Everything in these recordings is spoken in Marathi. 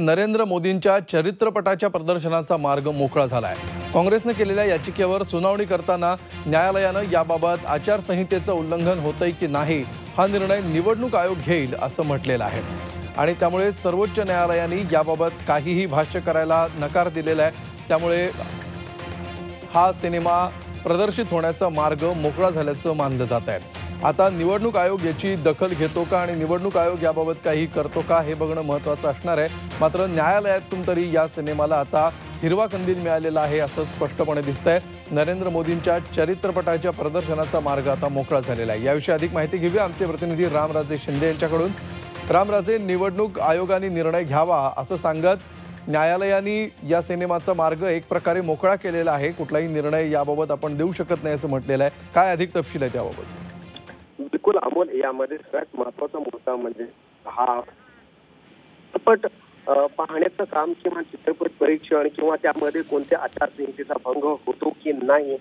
नरेंद्र मोदींच्या चरित्रपटाच्या प्रदर्शनाचा मार्ग मोकळा झाला आहे काँग्रेसनं केलेल्या याचिकेवर सुनावणी करताना न्यायालयानं याबाबत आचारसंहितेचं उल्लंघन होतंय की नाही हा निर्णय निवडणूक आयोग घेईल असं म्हटलेलं आहे. आणि त्यामुळे सर्वोच्च न्यायालयाने याबाबत काहीही भाष्य करायला नकार दिलेला आहे. त्यामुळे हा सिनेमा प्रदर्शित होण्याचा मार्ग मोकळा झाल्याचं मानलं जात आहे आता निवडणूक आयोग याची दखल घेतो का आणि निवडणूक आयोग याबाबत काही करतो का हे बघणं महत्त्वाचं असणार आहे. मात्र न्यायालयातून तरी या सिनेमाला आता हिरवा कंदील मिळालेला आहे असं स्पष्टपणे दिसतंय. नरेंद्र मोदींच्या चरित्रपटाच्या प्रदर्शनाचा मार्ग आता मोकळा झालेला आहे. याविषयी अधिक माहिती घेऊया आमचे प्रतिनिधी रामराजे शिंदे यांच्याकडून. रामराजे निवडणूक आयोगाने निर्णय घ्यावा असं सांगत न्यायालयाने या सिनेमाचा मार्ग एक प्रकारे मोकळा केलेला आहे. कुठलाही निर्णय याबाबत आपण देऊ शकत नाही असं म्हटलेलं आहे. काय अधिक तपशील आहे त्याबाबत बिलकुल यामध्ये सगळ्यात महत्त्वाचा मुद्दा म्हणजे हा. चित्रपट पाहण्याचं काम किंवा चित्रपट परीक्षण किंवा त्यामध्ये कोणत्या आचारसंहितेचा भंग होतो की नाही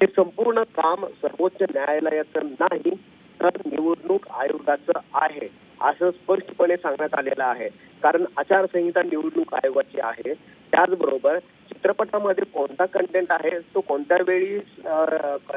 हे संपूर्ण काम सर्वोच्च न्यायालयाचं नाही तर निवडणूक आयोगाचं आहे असं स्पष्टपणे सांगण्यात आलेलं आहे. कारण आचारसंहिता निवडणूक आयोगाची आहे. त्याचबरोबर चित्रपटामध्ये कोणता कंटेंट आहे तो कोणत्या वेळी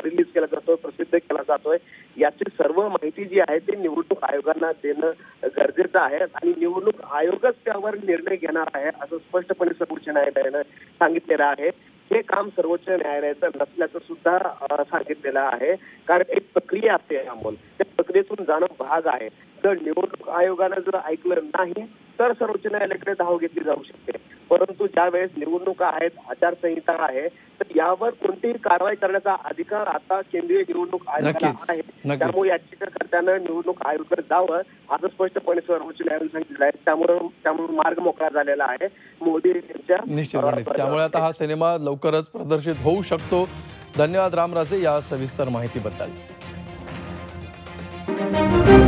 रिलीज केला जातोय प्रसिद्ध केला जातोय याची सर्व माहिती जी आहे ती निवडणूक आयोगांना देणं गरजेचं आहे आणि निवडणूक आयोगच त्यावर निर्णय घेणार आहे असं स्पष्टपणे सर्वोच्च न्यायालयानं सांगितलेलं आहे. हे काम सर्वोच्च न्यायालयाचं नसल्याचं सुद्धा सांगितलेलं आहे. कारण एक प्रक्रिया असते अमोल त्या प्रक्रियेतून जाणं भाग आहे. जर निवडणूक आयोगानं जर ऐकलं नाही तर सर्वोच्च न्यायालयाकडे धाव घेतली जाऊ शकते. परंतु ज्या वेळेस निवडणुका आहेत आचारसंहिता आहे तर यावर कोणतीही कारवाई करण्याचा अधिकार आता केंद्रीय निवडणूक आयोगाला. आहे. त्यामुळे याचिकाकर्त्यानं निवडणूक आयोगाकडे जावं असं स्पष्टपणे सर्वोच्च न्यायालयाने सांगितलं आहे. त्यामुळे त्यामुळे मार्ग मोकळा झालेला आहे. मोदी यांच्या निश्चितपणे अ, त्यामुळे आता हा सिनेमा लवकरच प्रदर्शित होऊ शकतो. धन्यवाद रामराजे या सविस्तर माहितीबद्दल. Música